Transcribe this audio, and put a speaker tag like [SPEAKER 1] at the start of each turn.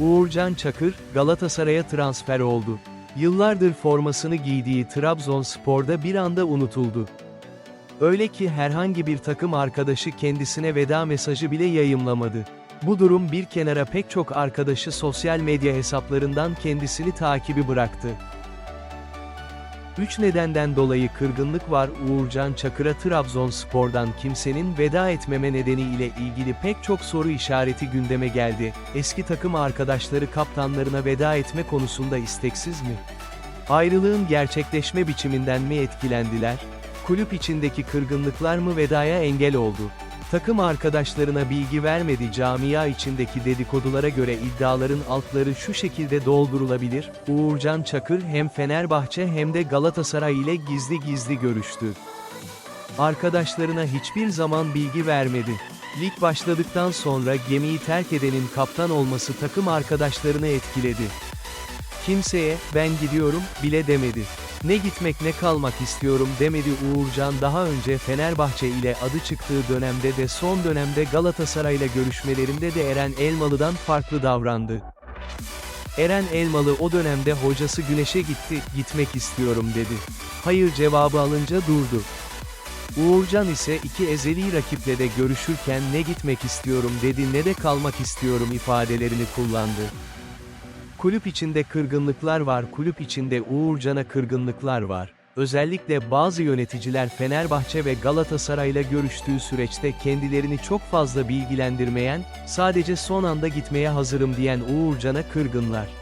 [SPEAKER 1] Uğurcan Çakır, Galatasaray'a transfer oldu. Yıllardır formasını giydiği Trabzonspor'da bir anda unutuldu. Öyle ki herhangi bir takım arkadaşı kendisine veda mesajı bile yayımlamadı. Bu durum bir kenara pek çok arkadaşı sosyal medya hesaplarından kendisini takibi bıraktı. Üç nedenden dolayı kırgınlık var Uğurcan Çakır'a Trabzonspor'dan kimsenin veda etmeme nedeni ile ilgili pek çok soru işareti gündeme geldi. Eski takım arkadaşları kaptanlarına veda etme konusunda isteksiz mi? Ayrılığın gerçekleşme biçiminden mi etkilendiler? Kulüp içindeki kırgınlıklar mı vedaya engel oldu? Takım arkadaşlarına bilgi vermedi camia içindeki dedikodulara göre iddiaların altları şu şekilde doldurulabilir, Uğurcan Çakır hem Fenerbahçe hem de Galatasaray ile gizli gizli görüştü. Arkadaşlarına hiçbir zaman bilgi vermedi. Lig başladıktan sonra gemiyi terk edenin kaptan olması takım arkadaşlarını etkiledi. Kimseye, ben gidiyorum, bile demedi. Ne gitmek ne kalmak istiyorum demedi Uğurcan daha önce Fenerbahçe ile adı çıktığı dönemde de son dönemde Galatasaray ile görüşmelerinde de Eren Elmalı'dan farklı davrandı. Eren Elmalı o dönemde hocası Güneş'e gitti, gitmek istiyorum dedi. Hayır cevabı alınca durdu. Uğurcan ise iki ezeli rakiple de görüşürken ne gitmek istiyorum dedi ne de kalmak istiyorum ifadelerini kullandı. Kulüp içinde kırgınlıklar var kulüp içinde Uğurcan'a kırgınlıklar var. Özellikle bazı yöneticiler Fenerbahçe ve Galatasaray'la görüştüğü süreçte kendilerini çok fazla bilgilendirmeyen, sadece son anda gitmeye hazırım diyen Uğurcan'a kırgınlar.